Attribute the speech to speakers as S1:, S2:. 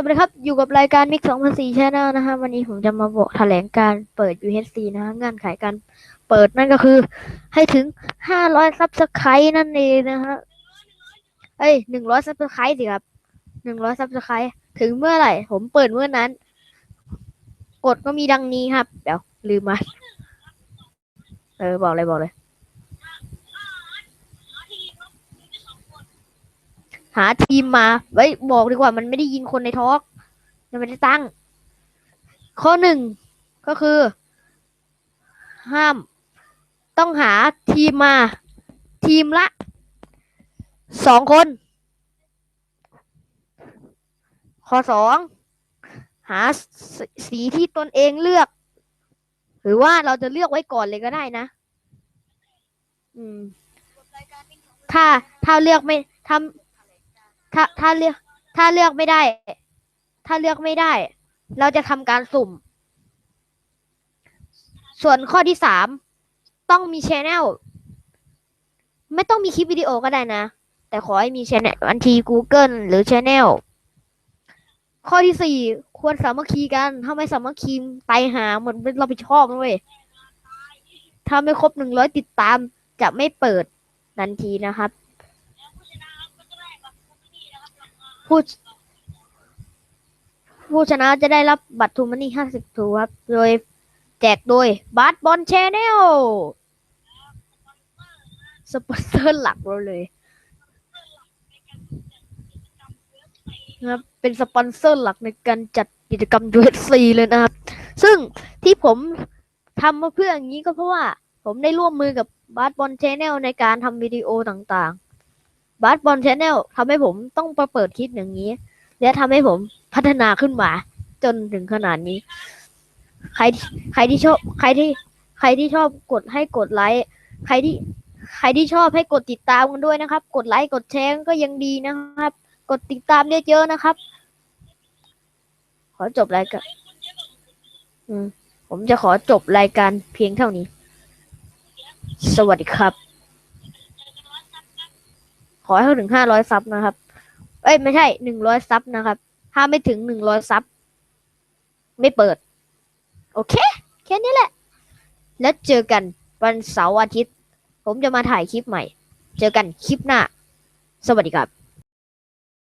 S1: สวัสดีครับ อยู่กับรายการมิกสองพันสี่ชแนลนะฮะ วันนี้ผมจะมาบอกแถลงการเปิด UHC นะฮะเงื่อนไขการเปิดนั่นก็คือ ให้ถึงห้าร้อยซับสไครต์นั่นเองนะฮะ เอ้ยหนึ่งร้อยซับสไครต์สิครับหนึ่งร้อยซับสไครต์ถึงเมื่อไหร่ ผมเปิดเมื่อนั้นกฎก็มีดังนี้ครับ เดี๋ยวลืมมา เออ บอกเลยบอกเลย หาทีมมา ไว้บอกดีกว่ามันไม่ได้ยินคนในทอล์กมันไม่ได้ตั้ง ข้อหนึ่งก็คือ ห้าม ต้องหาทีมมา ทีมละสองคน ข้อสองหาสสีที่ตนเองเลือก หรือว่าเราจะเลือกไว้ก่อนเลยก็ได้นะ อืม ถ้าถ้าเลือกไม่ทำ ถ้าถ้าเลือก ถ้าเลือกไม่ได้ ถ้าเลือกไม่ได้ เราจะทำการสุ่ม ส่วนข้อที่สามต้องมีชแนลไม่ต้องมีคลิปวิดีโอก็ได้นะ แต่ขอให้มีชแนลบัญชี Google หรือชแนลข้อที่สี่ควรสามัคคีกัน ถ้าไม่สามัคคีไปหาหมดเป็นรับผิดชอบนะเว้ยถ้าไม่ครบหนึ่งร้อยติดตามจะไม่เปิดทันทีนะครับ ผู้ผู้ชนะจะได้รับบัตรทูมันนี่ห้าสิบทูครับ โดยแจกโดยบัตบอลแชนแนลสปอนเซอร์หลักเราเลยนะครับเป็นสปอนเซอร์หลักในการจัดกิจกรรม UFC เลยนะครับ ซึ่งที่ผมทำมาเพื่ออย่างนี้ก็เพราะว่า ผมได้ร่วมมือกับบาสบอลแชนแนลในการทำวิดีโอต่างๆ บาสบอลชแนลทำให้ผมต้องมาเปิดคลิปอย่างนี้ และทำให้ผมพัฒนาขึ้นมา จนถึงขนาดนี้ ใครใครที่ชอบ ใครที่ ใครที่ชอบกดให้กดไลค์ใครที่ ใครที่ชอบให้กดติดตามกันด้วยนะครับ กดไลค์กดแชร์ก็ยังดีนะครับ กดติดตามเยอะๆนะครับ ขอจบรายการผมจะขอจบรายการเพียงเท่านี้ สวัสดีครับ ขอให้เขาถึงห้าร้อยซับนะครับ เอ้ยไม่ใช่หนึ่งร้อยซับนะครับ ถ้าไม่ถึงหนึ่งร้อยซับไม่เปิด โอเค แค่นี้แหละ แล้วเจอกันวันเสาร์อาทิตย์ ผมจะมาถ่ายคลิปใหม่ เจอกันคลิปหน้า สวัสดีครับ